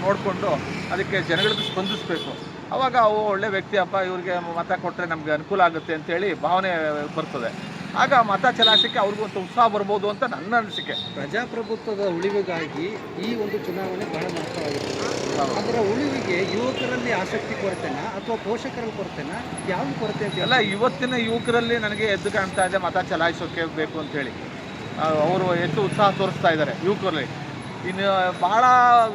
ನೋಡಿಕೊಂಡು ಅದಕ್ಕೆ ಜನಗಳಿಗೆ ಸ್ಪಂದಿಸಬೇಕು. ಅವಾಗ ಅವು ಒಳ್ಳೆ ವ್ಯಕ್ತಿ ಅಪ್ಪ ಇವ್ರಿಗೆ ಮತ ಕೊಟ್ಟರೆ ನಮಗೆ ಅನುಕೂಲ ಆಗುತ್ತೆ ಅಂತೇಳಿ ಭಾವನೆ ಬರ್ತದೆ. ಆಗ ಮತ ಚಲಾಯಿಸಕ್ಕೆ ಅವ್ರಿಗೂ ಒಂದು ಉತ್ಸಾಹ ಬರ್ಬೋದು ಅಂತ ನನ್ನ ಅನಿಸಿಕೆ. ಪ್ರಜಾಪ್ರಭುತ್ವದ ಉಳಿವಿಗಾಗಿ ಈ ಒಂದು ಚುನಾವಣೆ ಬಹಳ ಮಹತ್ವವಾಗಿರುತ್ತೆ ಅದರ ಉಳಿವಿಗೆ ಯುವಕರಲ್ಲಿ ಆಸಕ್ತಿ ಕೊರತೆನ ಅಥವಾ ಪೋಷಕರಲ್ಲಿ ಕೊರತೆನ? ಯಾವ ಕೊರತೆ ಅಂತ ಎಲ್ಲ ಇವತ್ತಿನ ಯುವಕರಲ್ಲಿ ನನಗೆ ಎದ್ದು ಕಾಣ್ತಾ ಇದೆ ಮತ ಚಲಾಯಿಸೋಕೆ ಬೇಕು ಅಂತೇಳಿ. ಅವರು ಹೆಚ್ಚು ಉತ್ಸಾಹ ತೋರಿಸ್ತಾ ಇದ್ದಾರೆ ಯುವಕರಲ್ಲಿ. ಇನ್ನು ಬಹಳ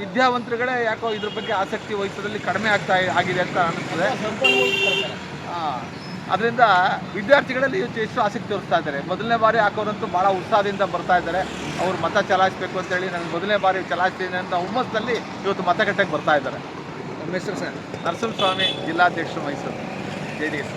ವಿದ್ಯಾವಂತರುಗಳೇ ಯಾಕೋ ಇದ್ರ ಬಗ್ಗೆ ಆಸಕ್ತಿ ವಹಿಸೋದ್ರಲ್ಲಿ ಕಡಿಮೆ ಆಗ್ತಾ ಆಗಿದೆ ಅಂತ ಅನಿಸ್ತದೆ. ಅದರಿಂದ ವಿದ್ಯಾರ್ಥಿಗಳಲ್ಲಿ ಇವತ್ತು ಎಷ್ಟು ಆಸಕ್ತಿ ತೋರಿಸ್ತಾ ಇದ್ದಾರೆ. ಮೊದಲನೇ ಬಾರಿ ಹಾಕೋರಂತೂ ಭಾಳ ಉತ್ಸಾಹದಿಂದ ಬರ್ತಾ ಇದ್ದಾರೆ. ಅವ್ರು ಮತ ಚಲಾಯಿಸಬೇಕು ಅಂತೇಳಿ ನಾನು ಮೊದಲನೇ ಬಾರಿ ಚಲಾಯಿಸ್ತೀನಿ ಅಂತ ಹುಮ್ಮಸ್ಸಲ್ಲಿ ಇವತ್ತು ಮತಗಟ್ಟೆಗೆ ಬರ್ತಾ ಇದ್ದಾರೆ. ಹೆಸರು ಸರ್? ನರಸಿಂಹಸ್ವಾಮಿ ಜಿಲ್ಲಾಧ್ಯಕ್ಷರು ಮೈಸೂರು. J D S.